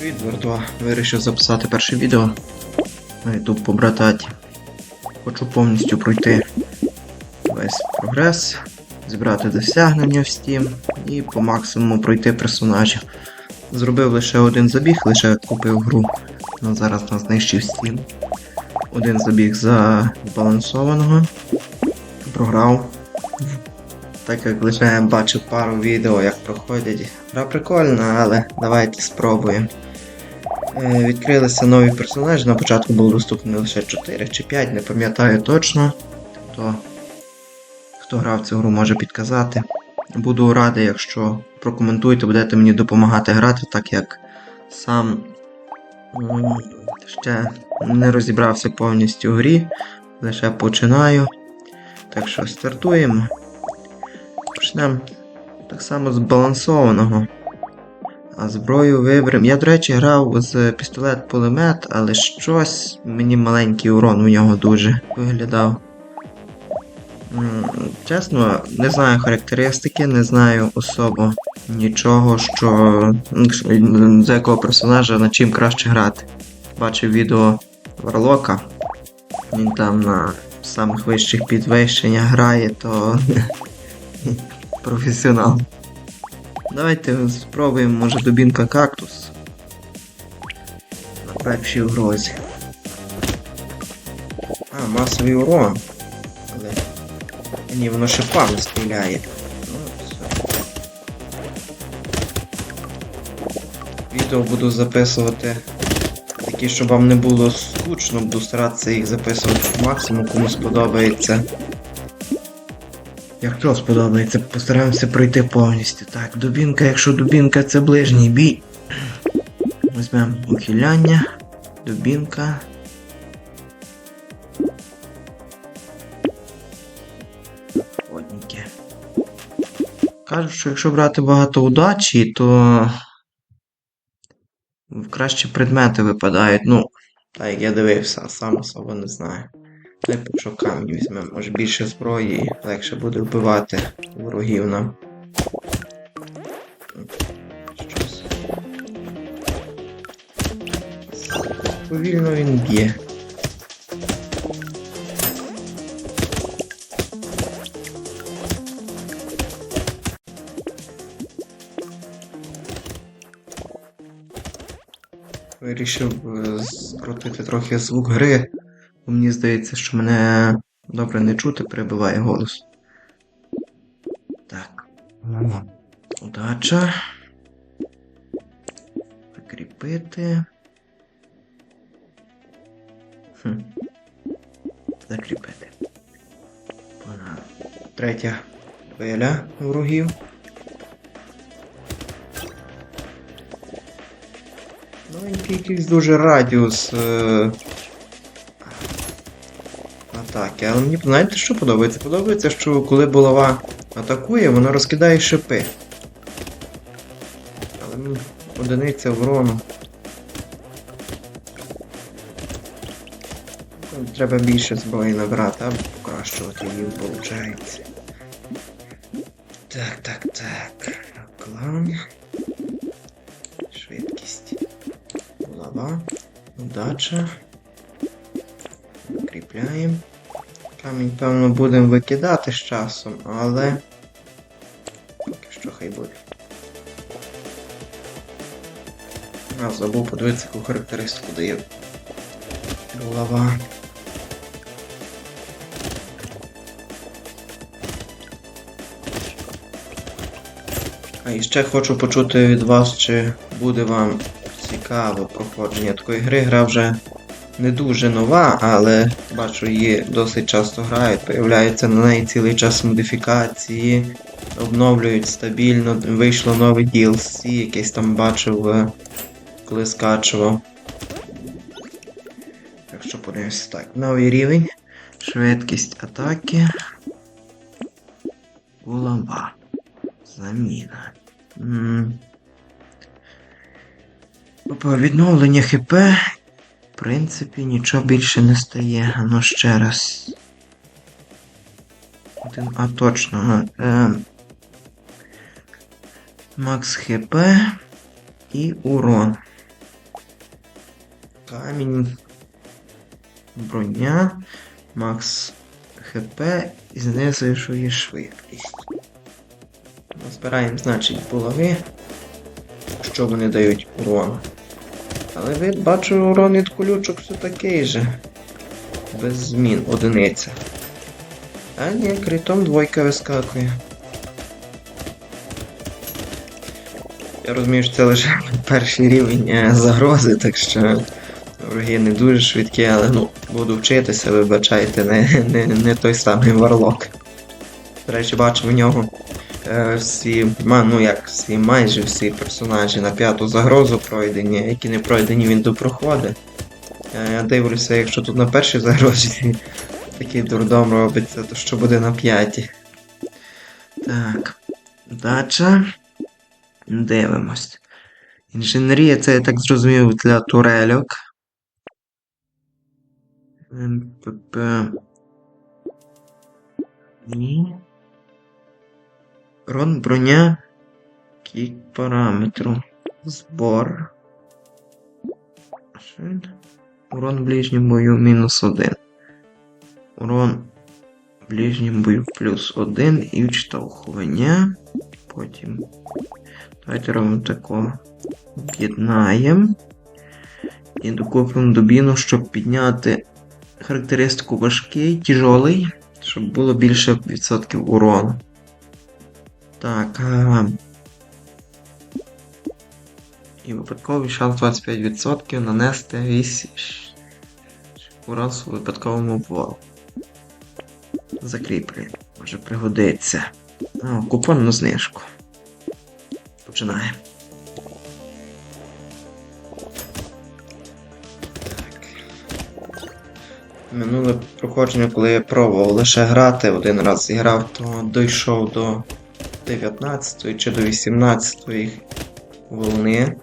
Привіт, Вардо. Вирішив записати перше відео на YouTube-побрататі. Хочу повністю пройти весь прогрес, зібрати досягнення в Steam і по максимуму пройти персонажів. Зробив лише один забіг, лише купив гру. Ну, зараз нас знищив Steam. Один забіг за збалансованого. Програв. Так як лише бачив пару відео, як проходять. Гра прикольна, але давайте спробуємо. Е, Відкрилися нові персонажі. На початку було доступно лише 4 чи 5, не пам'ятаю точно. Хто, хто грав цю гру, може підказати. Буду радий, якщо прокоментуєте, будете мені допомагати грати, так як сам ще не розібрався повністю в грі, лише починаю. Так що стартуємо. Почнемо так само збалансованого. А зброю виберемо. Я, до речі, грав з пістолет-пулемет, але щось мені маленький урон у нього дуже виглядав. Чесно, не знаю характеристики, не знаю особо нічого, що за якого персонажа на чим краще грати. Бачив відео Варлока. Він там на самих вищих підвищеннях грає, то професіонал. Давайте спробуємо, може, дубінка кактус. На першій угрозі. А, масовий урон. Але. Ні, воно шипами стріляє. Ну. Відео буду записувати такі, щоб вам не було скучно, буду старатися їх записувати по максимуму, кому сподобається. Якщо сподобається, постараємося пройти повністю. Так, дубінка, якщо дубінка це ближній бій. Візьмемо ухиляння, дубінка. Ходники. Кажуть, що якщо брати багато удачі, то краще предмети випадають. Ну, так як я дивився, сам особо не знаю. Поки камінь візьмемо, може більше зброї легше буде вбивати ворогів нам. Повільно він б'є. Вирішив е, скрутити трохи звук гри. Мені здається, що мене добре не чути, перебиває голос. Так. Удача. Закріпити. Хм. Закріпити. Вона. Третя хвиля ворогів. Маленький якийсь дуже радіус. Е... атаки. Але мені знаєте, що подобається? Подобається, що коли булава атакує, вона розкидає шипи. Але мені одиниця врону. Ну, Треба більше зброї набрати, аби покращувати її виходить. Так, так, так. Клан. Швидкість. Булава. Удача. Закріпляємо. Камінь, певно, будемо викидати з часом, але. Що хай буде. А, забув подивитися, яку характеристику дає. Булава. А і ще хочу почути від вас, чи буде вам цікаво проходження такої гри. Гра вже не дуже нова, але бачу, її досить часто грають. Появляються на неї цілий час модифікації, обновлюють стабільно. Вийшло нове DLC, якесь там бачив, е, коли скачував. Так що подивимося так. Новий рівень. Швидкість атаки. Булава. Заміна. М. Опа, Відновлення ХП принципі, нічого більше не стає. Ну ще раз. Один, а точно. Е, Макс ХП і урон. камінь, броня, макс ХП і знизуєш швидкість. Збираємо, значить, булави, що вони дають урон. Але ви бачу, урон від колючок все такий же. Без змін, одиниця. А ні, критом двойка вискакує. Я розумію, що це лише перший рівень е, загрози, так що вороги не дуже швидкі, але ну, буду вчитися, вибачайте, не, не, не той самий варлок. До речі, бачу в нього всі, ну як всі, майже всі персонажі на п'яту загрозу пройдені, які не пройдені, він допроходить. Е, Я дивлюся, якщо тут на першій загрозі такий дурдом робиться, то що буде на п'ятій? Так. Дача. Дивимось. Інженерія це, я так зрозумів, для турельок. МПП. Ні. Рон броня. Кік параметру. Збор. Урон ближнім бою мінус один. Урон ближнім бою плюс один і відштовхування. Потім. Давайте робимо тако. Об'єднаємо. І докупимо добіну, щоб підняти характеристику важкий, тяжолий, щоб було більше відсотків урону. Так. А... І випадковий шанс 25% нанести 8 урон у випадковому обвалу. Закріплюємо. Може пригодиться. А, купон на знижку. Починаємо. Минуле проходження, коли я пробував лише грати, один раз зіграв, то дійшов до 19 чи до 18 волни.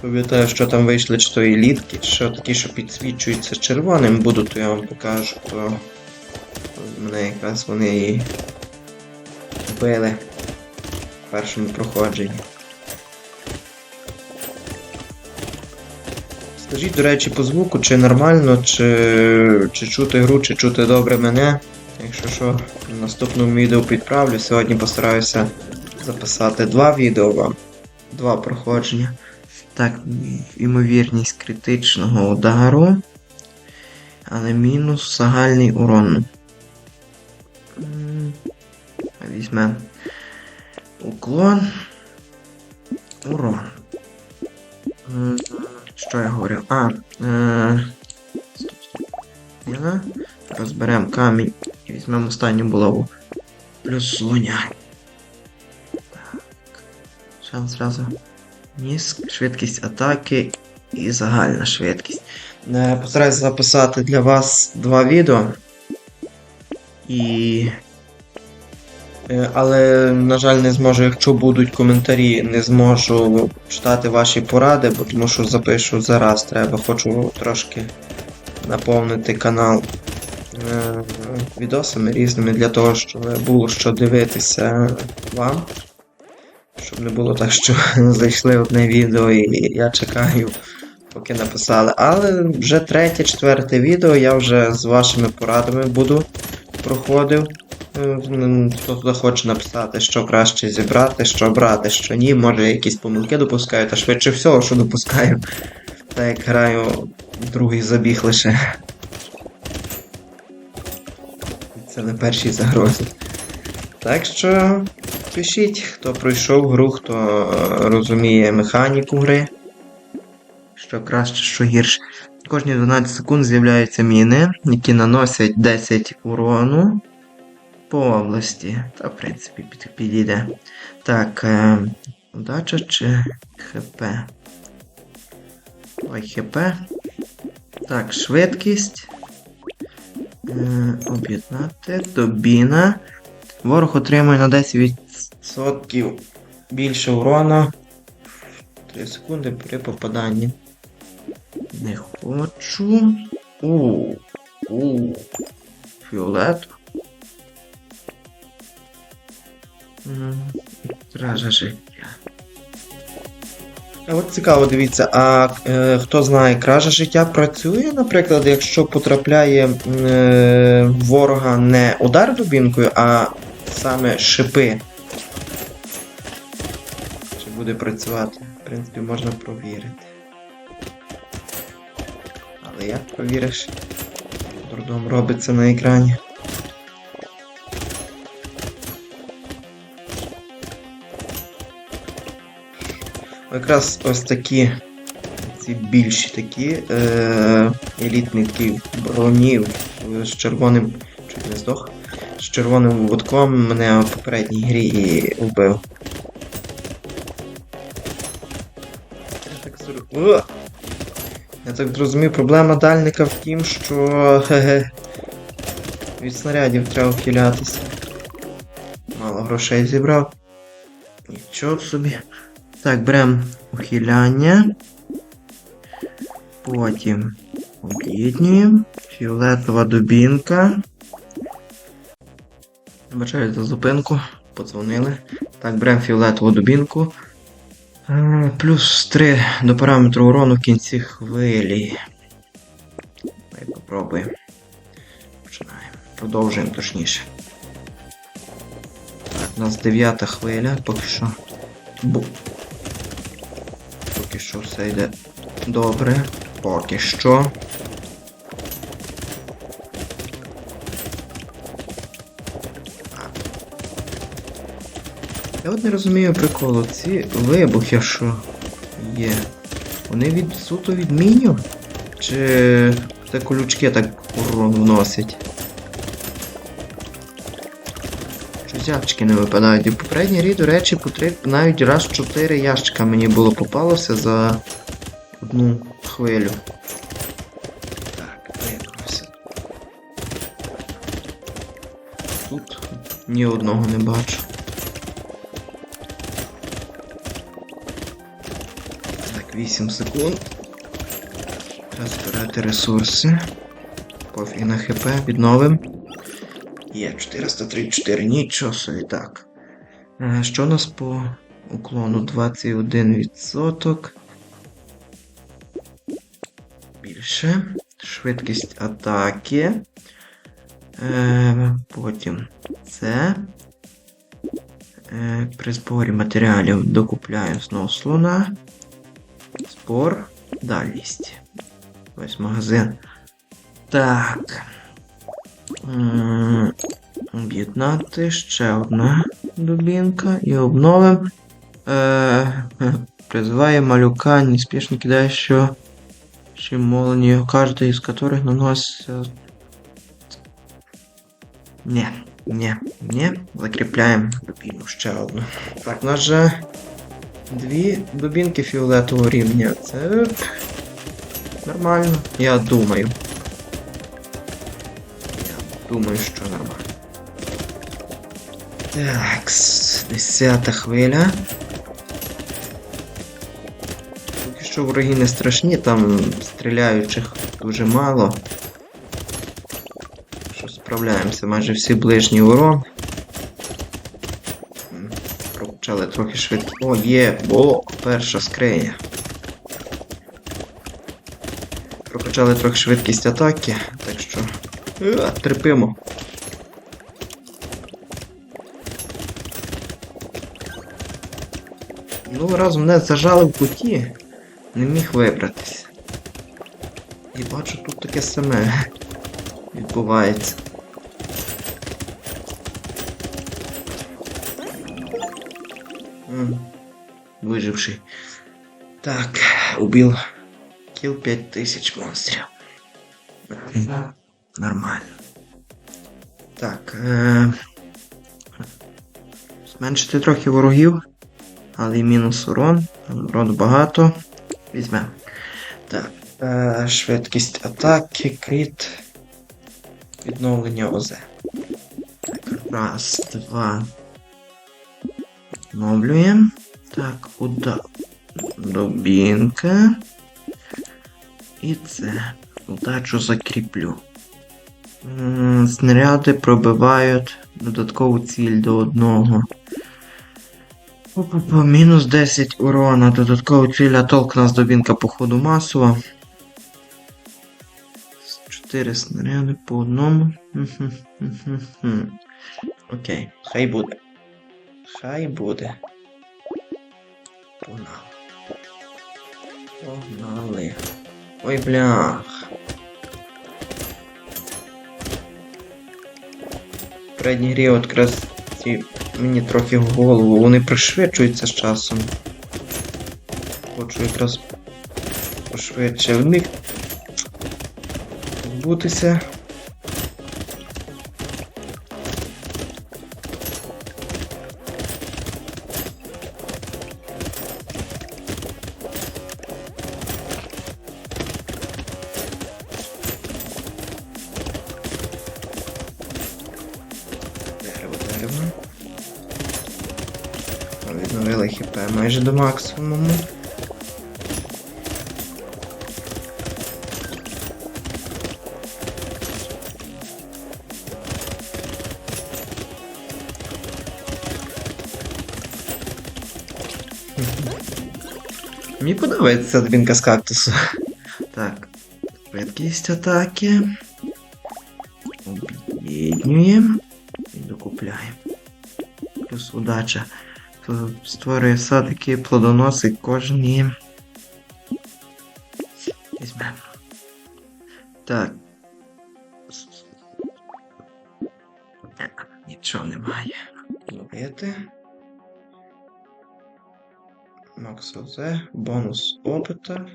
Пам'ятаю, що там вийшли чи то елітки, що такі, що підсвічуються червоним буду, то я вам покажу, то мене якраз вони і вбили в першому проходженні. Скажіть, до речі, по звуку, чи нормально, чи, чи чути гру, чи чути добре мене. Якщо що, в наступному відео підправлю. Сьогодні постараюся записати два відео вам. Два проходження. Так, ймовірність критичного удару. Але мінус загальний урон. М, Візьмемо уклон. Урон. Що я говорю? А, е... Розберемо камінь і візьмемо останню булаву. Плюс слоня. Так. Шанс зразу. Ніс, швидкість атаки і загальна швидкість. Е, Постараюсь записати для вас два відео. І. Е, Але, на жаль, не зможу, якщо будуть коментарі, не зможу читати ваші поради, бо тому що запишу зараз. Треба, хочу трошки наповнити канал відосами різними для того, щоб було що дивитися вам. Щоб не було так, що зайшли одне відео і я чекаю, поки написали. Але вже третє, четверте відео я вже з вашими порадами буду проходив. Е, Хто захоче написати, що краще зібрати, що брати, що ні. Може якісь помилки допускаю, та швидше всього, що допускаю. Так як граю другий забіг лише. Це не першій загрозі. Так що пишіть, хто пройшов гру, хто е, розуміє механіку гри. Що краще, що гірше. Кожні 12 секунд з'являються міни, які наносять 10 урону по області. Та, в принципі, під, підійде. Так, е, удача чи ХП? Ой, ХП. Так, швидкість. Е, об'єднати. Добіна. Ворог отримує на 10% більше урона. 3 секунди при попаданні. Не хочу. У. У. Фіолет. М, Стража життя. А от цікаво, дивіться, а е, хто знає, кража життя працює, наприклад, якщо потрапляє е, ворога не удар дубінкою, а саме шипи. Чи буде працювати? В принципі, можна провірити. Але як провіриш? Дурдом робиться на екрані. Якраз ось такі ці більші такі е, елітні такі броні з червоним. Чуть не здох. З червоним вудком мене в попередній грі і вбив. Я так зру- Я так зрозумів, проблема дальника в тім, що хе-хе, від снарядів треба вхилятися. Мало грошей зібрав. Нічого собі. Так, беремо ухиляння. Потім об'єднуємо. Фіолетова дубінка. Вибачаю за зупинку. Подзвонили. Так, беремо фіолетову дубінку. Е, Плюс 3 до параметру урону в кінці хвилі. Давай попробуємо. Починаємо. Продовжуємо точніше. Так, у нас дев'ята хвиля, поки що. Бу. Що все йде добре. Поки що. Я от не розумію приколу. Ці вибухи, що є. Вони від суто від мінів? Чи це колючки так урон вносять? Щось не випадають. І в попередній рі, до речі, по три, навіть раз 4 ящика мені було попалося за одну хвилю. Так, вибрався. Тут ні одного не бачу. Так, 8 секунд. Треба збирати ресурси. Пофіг на хп, відновим. Є 434, нічого собі так. Е, Що у нас по уклону? 21%. Більше. Швидкість атаки. Е, потім це. Е, при зборі матеріалів докупляємо знову слона. Спор. Дальність. Ось магазин. Так. Об'єднати ще одна дубінка і обновим. Е, призиває малюка, неспішно кидає, що чим молнію, каждый из которых наносится... Не, не, не. Закріпляємо дубіну ще одну. Так, у нас же дві дубінки фіолетового рівня. Це нормально, я думаю. Думаю, що нормально. Так, десята хвиля. Поки що вороги не страшні, там стріляючих дуже мало. Що справляємося, майже всі ближній урон. М, Прокачали трохи швидко. О, є! О, перша скриня. Прокачали трохи швидкість атаки, так що. Терпимо. Ну, раз мене зажали в куті, не міг вибратися. І бачу, тут таке саме відбувається. Виживший. Так, убив. Кіл 5000 монстрів. Нормально. Так. Е... Зменшити трохи ворогів. Але й мінус урон. Урон багато. Візьмемо. Так. Е, швидкість атаки, кріт. Відновлення ОЗ. Так, раз, два. Відновлюємо. Так, удар. Дубінка. І це. Удачу закріплю. Снаряди пробивають додаткову ціль до одного. Мінус 10 урона. Додатково ціля толк у нас добінка походу масова. 4 снаряди по одному. Окей, хай буде. Хай буде. Погнали. Погнали. Ой, блях. Передній грі якраз ці мені трохи в голову. Вони пришвидшуються з часом. Хочу якраз пошвидше в них збутися. Відновили хп майже до максимуму. Мені подобається адмінка з кактусу. Так. Швидкість атаки. Об'єднуємо. І докупляємо. Плюс удача. Створює садики, плодоноси кожні. Візьмемо. Так. Нічого немає. Ловити. Макс ОЗ, бонус опита.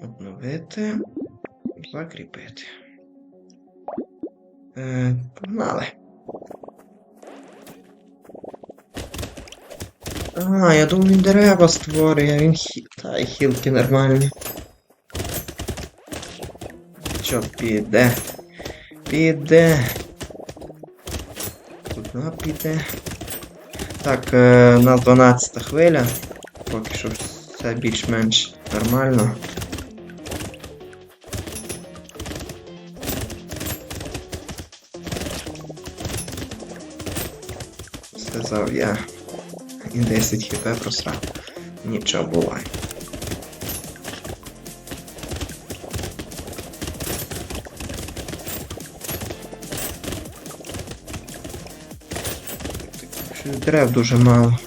Обновити. Закріпити. Е, погнали. А, я думаю, він дерева створює, він хі... Та й хілки нормальні. Що, піде? Піде. Куди піде? Так, е, у нас 12 хвиля. Поки що все більш-менш нормально. Сказав я. І 10 хп просрав. Нічого буває. Дерев дуже мало.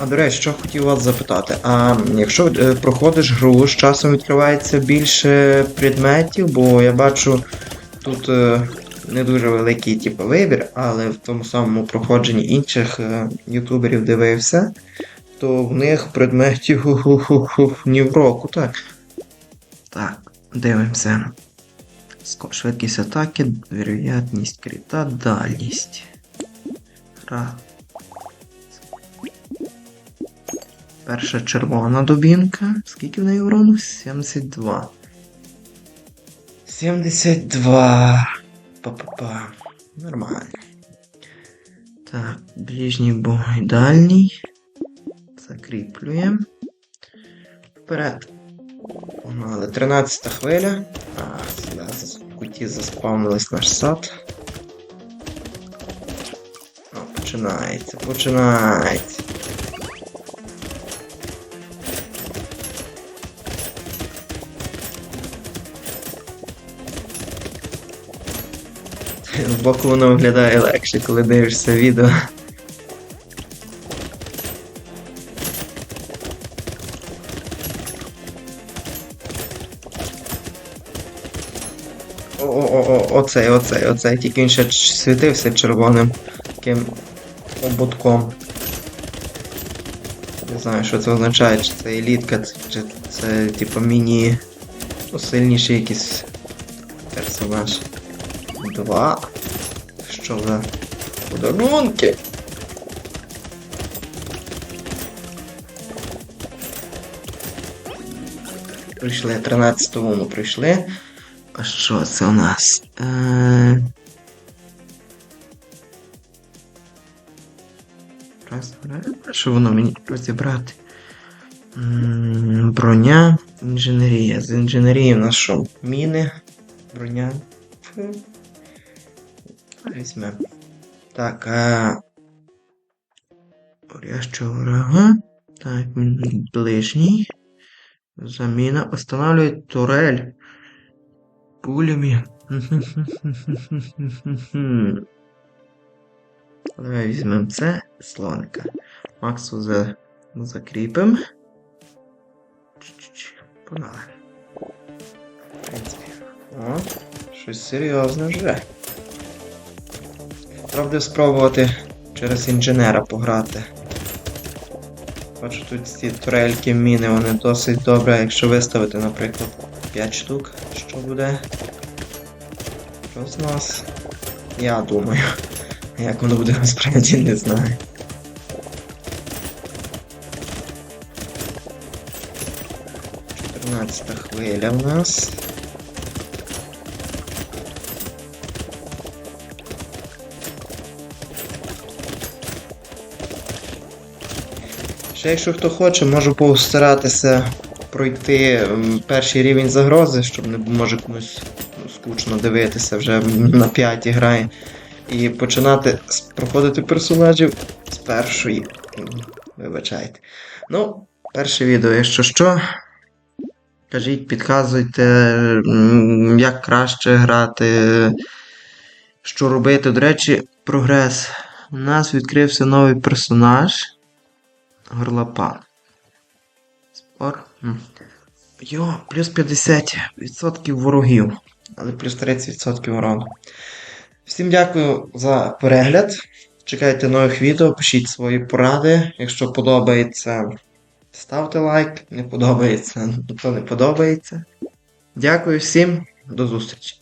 А до речі, що хотів вас запитати, а якщо е, проходиш гру, з часом відкривається більше предметів, бо я бачу тут е, не дуже великий типу, вибір, але в тому самому проходженні інших е, ютуберів дивився, то в них предметів ху-ху-ху-ху, ні в року, так. Так, дивимося. Швидкість атаки, вероятність крита, дальність. Гра. Перша червона дубінка. Скільки в неї урону? 72. 72. Па-па-па. Нормально. Так, ближній бой дальній. Закріплюємо. Вперед. Погнали. 13 хвиля. А, сюди в куті заспавнились наш сад. О, починається, починається. Збоку воно виглядає легше, коли дивишся відео. О-о-о, оцей, оцей, оцей. Тільки він ще світився червоним таким ободком. Не знаю, що це означає, чи це елітка, чи це типу міні. Ну, сильніший якийсь персонаж. Два. Що за подарунки? Прийшли 13 луну прийшли. А що це у нас? Е... Раз, раз, що воно мені розібрати? Броня, інженерія. З інженерії у нас що? Міни, броня. Візьмемо. Так, а Горяща врага. Так, ближній. Заміна. Останавливає турель. Пулями. Давай візьмемо це слоника. Максу за... закріпимо. Погнали. В принципі. О, щось серйозне вже. Правда спробувати через інженера пограти. Бачу тут ці турельки міни, вони досить добре, якщо виставити, наприклад, 5 штук, що буде? Що з нас? Я думаю. Як воно буде насправді не знаю. Чотирнадцята хвиля в нас. Ще якщо хто хоче, можу постаратися пройти перший рівень загрози, щоб не може комусь ну, скучно дивитися вже на п'ятій грає. І починати проходити персонажів з першої. Вибачайте. Ну, перше відео, якщо що. Кажіть, підказуйте, як краще грати, що робити. До речі, прогрес. У нас відкрився новий персонаж. Горлопан. Спор. Йо, плюс 50% ворогів. Але плюс 30% урону. Всім дякую за перегляд. Чекайте нових відео, пишіть свої поради. Якщо подобається, ставте лайк. Не подобається, то не подобається. Дякую всім, до зустрічі.